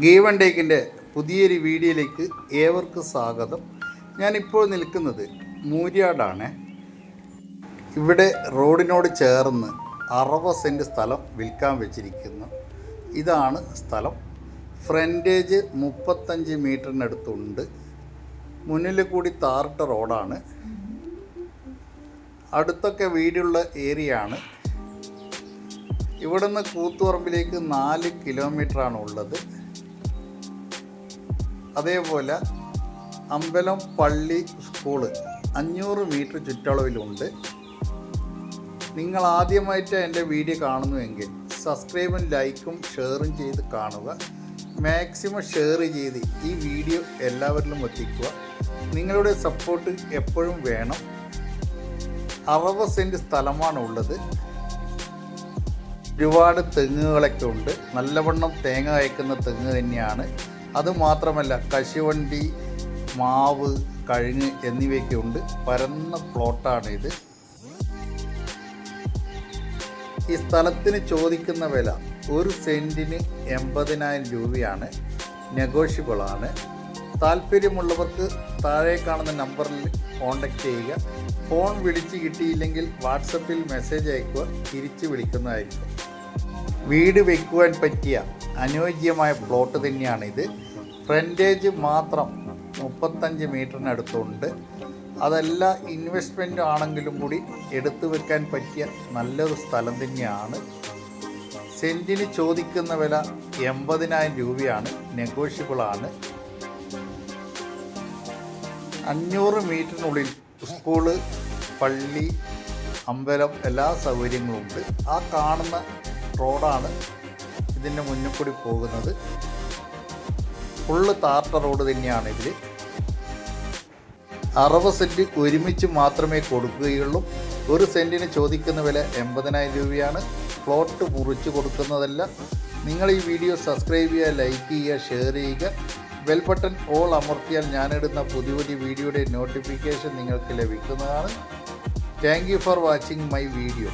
Given ടേക്കിന്റെ പുതിയൊരു വീഡിയോയിലേക്ക് ഏവർക്കും സ്വാഗതം. ഞാനിപ്പോൾ നിൽക്കുന്നത് മൂര്യാടാണ്. ഇവിടെ റോഡിനോട് ചേർന്ന് അറുപത് സെന്റ് സ്ഥലം വിൽക്കാൻ വെച്ചിരിക്കുന്നു. ഇതാണ് സ്ഥലം. ഫ്രണ്ടേജ് മുപ്പത്തഞ്ച് മീറ്ററിനടുത്തുണ്ട്. മുന്നിൽ കൂടി താറിട്ട റോഡാണ്. അടുത്തൊക്കെ വീടുള്ള ഏരിയ ആണ് ഇവിടുന്ന് കൂത്തുപറമ്പിലേക്ക് നാല് കിലോമീറ്ററാണ് ഉള്ളത് അതേപോലെ അമ്പലം പള്ളി സ്കൂൾ അഞ്ഞൂറ് മീറ്റർ ചുറ്റളവിലുണ്ട്. നിങ്ങൾ ആദ്യമായിട്ട് എന്റെ വീഡിയോ കാണുന്നുവെങ്കിൽ സബ്സ്ക്രൈബും ലൈക്കും ഷെയറും ചെയ്ത് കാണുക. മാക്സിമം ഷെയർ ചെയ്ത് ഈ വീഡിയോ എല്ലാവരിലും എത്തിക്കുക. നിങ്ങളുടെ സപ്പോർട്ട് എപ്പോഴും വേണം. അറുപത് സെന്റ് സ്ഥലമാണുള്ളത്. ഒരുപാട് തെങ്ങുകളൊക്കെ ഉണ്ട്. നല്ലവണ്ണം തേങ്ങ അയക്കുന്ന തെങ്ങ് തന്നെയാണ്. അതുമാത്രമല്ല കശുവണ്ടി മാവ് കഴുങ്ങ് എന്നിവയൊക്കെ ഉണ്ട്. പരന്ന പ്ലോട്ടാണ് ഇത്. ഈ സ്ഥലത്തിന് ചോദിക്കുന്ന വില ഒരു സെന്റിന് എൺപതിനായിരം രൂപയാണ്. നെഗോഷ്യബിളാണ് താല്പര്യമുള്ളവർക്ക് താഴെ കാണുന്ന നമ്പറിൽ കോൺടാക്റ്റ് ചെയ്യുക. ഫോൺ വിളിച്ച് കിട്ടിയില്ലെങ്കിൽ വാട്സപ്പിൽ മെസ്സേജ് അയക്കുക. തിരിച്ച് വിളിക്കുന്നതായിരിക്കും. വീട് വെക്കുവാൻ പറ്റിയ അനുയോജ്യമായ പ്ലോട്ട് തന്നെയാണ് ഇത് ഫ്രണ്ടേജ് മാത്രം മുപ്പത്തഞ്ച് മീറ്ററിനടുത്തുണ്ട്. അതല്ല ഇൻവെസ്റ്റ്മെന്റ് ആണെങ്കിലും കൂടി എടുത്തു വെക്കാൻ പറ്റിയ നല്ലൊരു സ്ഥലം തന്നെയാണ്. സെന്റിന് ചോദിക്കുന്ന വില എൺപതിനായിരം രൂപയാണ്. നെഗോഷ്യബിളാണ് അഞ്ഞൂറ് മീറ്ററിനുള്ളിൽ സ്കൂൾ പള്ളി അമ്പലം എല്ലാ സൗകര്യങ്ങളും ഉണ്ട് ആ കാണുന്ന റോഡാണ് ഇതിന്റെ മുന്നിൽ കൂടി പോകുന്നത്. ഫുള്ള് താർട്ട റോഡ് തന്നെയാണ് ഇതിൽ അറുപത് സെന്റ് ഒരുമിച്ച് മാത്രമേ കൊടുക്കുകയുള്ളൂ. ഒരു സെന്റിന് ചോദിക്കുന്ന വില എൺപതിനായിരം രൂപയാണ്. പ്ലോട്ട് മുറിച്ച് കൊടുക്കുന്നതല്ല. നിങ്ങൾ ഈ വീഡിയോ സബ്സ്ക്രൈബ് ചെയ്യുക ലൈക്ക് ചെയ്യുക ഷെയർ ചെയ്യുക. ബെൽ ബട്ടൺ ഓൾ അമർത്തിയാൽ ഞാനിടുന്ന പുതിയ പുതിയ വീഡിയോയുടെ നോട്ടിഫിക്കേഷൻ നിങ്ങൾക്ക് ലഭിക്കുന്നതാണ്. Thank you for watching my video